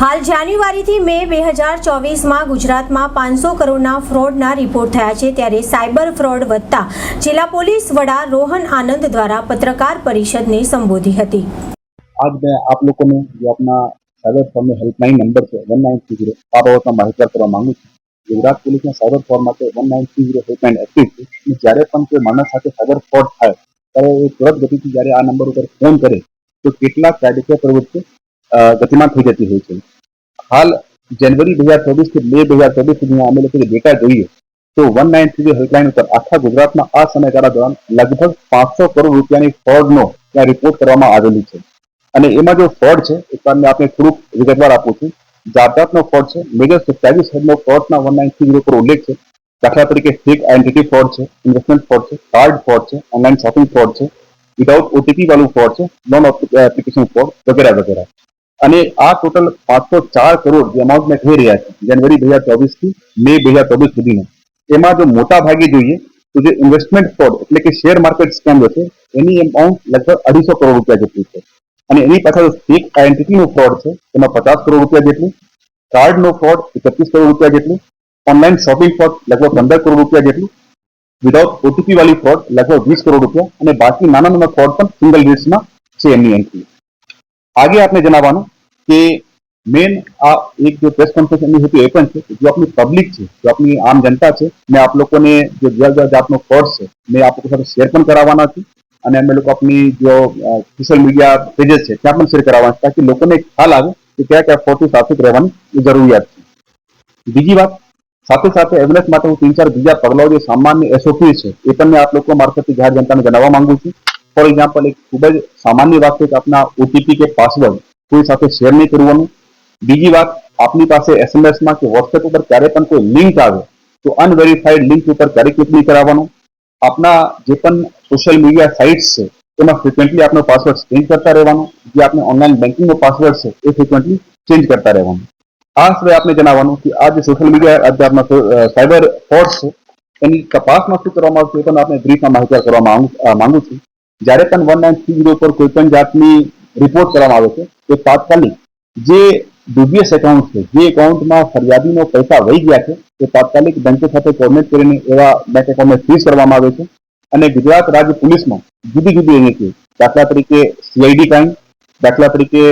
હાલ જાન્યુઆરીથી મે બે હજાર ચોવીસમાં ગુજરાતમાં પાંચસો કરોડના ફ્રોડના રિપોર્ટ થયા છે ત્યારે સાયબર ફ્રોડ વધતા જિલ્લા પોલીસ વડા રોહન આનંદ દ્વારા પત્રકાર પરિષદને સંબોધી હતી. આજ મેં આપ લોકોને જે આપના સાયબર ફ્રોડનો હેલ્પલાઇન નંબર છે વન નાઇન થ્રી ઝીરો આ બાબતમાં માહિતગાર કરવા માંગુ છું. ગુજરાત પોલીસના સાયબર ફ્રોડ માટે one nine three zero helpline active છે. જ્યારે પણ કોઈ માણસ સાથે સાયબર ફ્રોડ થાય, ત્યારે એ તુરંત ગતિથી જ્યારે આ નંબર ઉપર ફોન કરે, તો કેટલા કાયદેસર પ્રવૃત્તિ ગતિમાન થઈ જતી હોય છે. હાલ જનવરી બે હજાર ચોવીસથી મે બે હજાર ચોવીસ સુધીમાં અમે લોકો ડેટા જોઈએ તો વન નાઇન થ્રી હેલ્પલાઇન ઉપર આખા ગુજરાતમાં આ સમયગાળા દરમિયાન લગભગ પાંચસો કરોડ રૂપિયાની ફ્રોડનો ત્યાં રિપોર્ટ કરવામાં આવેલી છે. અને એમાં જો ફ્રોડ છે, એ તમને આપણે થોડુંક વિગતવાર આપું છું. જાતજાતનો ફ્રોડ છે મેજર સત્યાવીસ હેડનો ફ્રોડના વન નાઇન થ્રી પર ઉલ્લેખ છે. દાખલા તરીકે ફેક આઇડેન્ટિટી ફ્રોડ છે ઇન્વેસ્ટમેન્ટ ફ્રોડ છે કાર્ડ ફ્રોડ છે ઓનલાઈન શોપિંગ ફ્રોડ છે વિધાઉટ ઓટીપી વાળું ફ્રોડ છે નોન એપ્લિકેશન ફ્રોડ વગેરે વગેરે. અને આ ટોટલ પાંચસો ચાર કરોડ જે મેં થઈ રહ્યા છે જાન્યુઆરી બે હજાર ચોવીસથી મે બે હજાર ચોવીસ સુધીનો. એમાં જો મોટા ભાગે જોઈએ, તો જે ઇન્વેસ્ટમેન્ટ ફ્રોડ એટલે કે શેર માર્કેટ સ્કેમ છે, એની અમાઉન્ટ લગભગ અઢીસો કરોડ રૂપિયા જેટલી છે. અને એની પાછળ ફેક આઈડેન્ટિટીનો ફ્રોડ છે, એમાં પચાસ કરોડ રૂપિયા જેટલું કાર્ડનો ફ્રોડ એકત્રીસ કરોડ રૂપિયા જેટલું ઓનલાઈન શોપિંગ ફ્રોડ લગભગ પંદર કરોડ રૂપિયા જેટલું વિધાઉટ ઓટીપી વાળી ફ્રોડ લગભગ વીસ કરોડ રૂપિયા, અને બાકી નાના નાના ફ્રોડ પણ સિંગલ ડિજિટ્સમાં છે એમની એન્ટ્રી આગે આપને જણાવવાનું કે મેન આ એક જો પ્રેસ કોન્ફરન્સ એમની હતી એ પણ છે કે જો આપની પબ્લિક છે જો આપની આમ જનતા છે મેં આપ લોકોને જે જુદા જુદા જાતનો ફ્રોડ છે મેં આપ લોકો સાથે શેર પણ કરાવવાના છે અને અમે લોકો આપની જો સોશિયલ મીડિયા પેजेस છે ત્યાં પણ શેર કરાવવાના છે તાકી લોકોને એક ખ્યાલ આવે કે કયા કયા ફ્રોડથી સાવચેત રહેવાની એ જરૂરિયાત છે બીજી વાત સાથે સાથે એવેરનેસ માટે હું તીન ચાર બીજા પગલાઓ જે સામાન્ય એસઓપી છે એ પણ મેં આપ લોકો મારફતે જાહેર જનતાને જણાવવા માંગુ છું। ફોર એક્ઝામ્પલ એક ખૂબ જ સામાન્ય વાત છે કે આપના ઓટીપી કે પાસવર્ડ કોઈ સાથે શેર નહીં કરવાનું બીજી વાત આપની પાસે એસએમએસમાં કે વોટ્સએપ ઉપર ક્યારે પણ કોઈ લિંક આવે તો અનવેરીફાઈડ લિંક ઉપર ક્યારે ક્લિક નહીં કરાવવાનું આપના જે પણ સોશિયલ મીડિયા સાઇટ્સ છે એમાં ફ્રિક્વન્ટલી આપનો પાસવર્ડ ચેન્જ કરતા રહેવાનો જે આપણે ઓનલાઈન બેન્કિંગનો પાસવર્ડ છે એ ફ્રિક્વન્ટલી ચેન્જ કરતા રહેવાનું આ સિવાય આપણે જણાવવાનું કે આ જે સોશિયલ મીડિયા આજે આપણા સાયબર ફ્રોડ છે એની તપાસમાં શું કરવામાં આવશે એ પણ આપણે બ્રીફમાં માહિતી કરવા માંગુ અ, માંગુ છું જ્યારે પણ વન નાઇન થ્રી ઝીરો પર કોઈ પણ જાતની રિપોર્ટ કરવામાં આવે છે તો તાત્કાલિક જે ડુબીએસ એકાઉન્ટ છે, જે એકાઉન્ટમાં ફરિયાદીનો પૈસા વહી ગયા છે તે તાત્કાલિક બેંકો સાથે કોર્ડિનેટ કરીને એવા બેંક એકાઉન્ટને ફ્રીઝ કરવામાં આવે છે. અને ગુજરાત રાજ્ય પોલીસમાં જુદી જુદી એજન્સીઓ દાખલા તરીકે સીઆઈડી ક્રાઇમ દાખલા તરીકે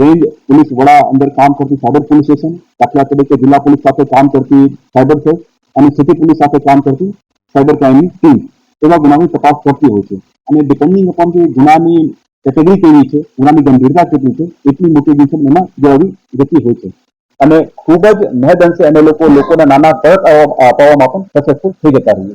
રેન્જ પોલીસ વડા અંદર કામ કરતી સાયબર પોલીસ સ્ટેશન, દાખલા તરીકે જિલ્લા પોલીસ સાથે કામ કરતી સાયબર સેલ અને સિટી પોલીસ સાથે કામ કરતી સાયબર ક્રાઇમની ટીમ. એવા ગુનાની તપાસ કરતી હોય છે. અને ડિપેન્ડિંગ અપોન જે ગુનાની કેટેગરી કેવી છે, ગુનાની ગંભીરતા કેટલી છે, એટલી મોટી ડિસિઝન એમાં જવાબી જતી હોય છે. અને ખૂબ જ મહેદ અંશે અમે લોકો, લોકોના નાના તરત અપાવવામાં પણ સક્સેસફુલ થઈ જતા રહીએ.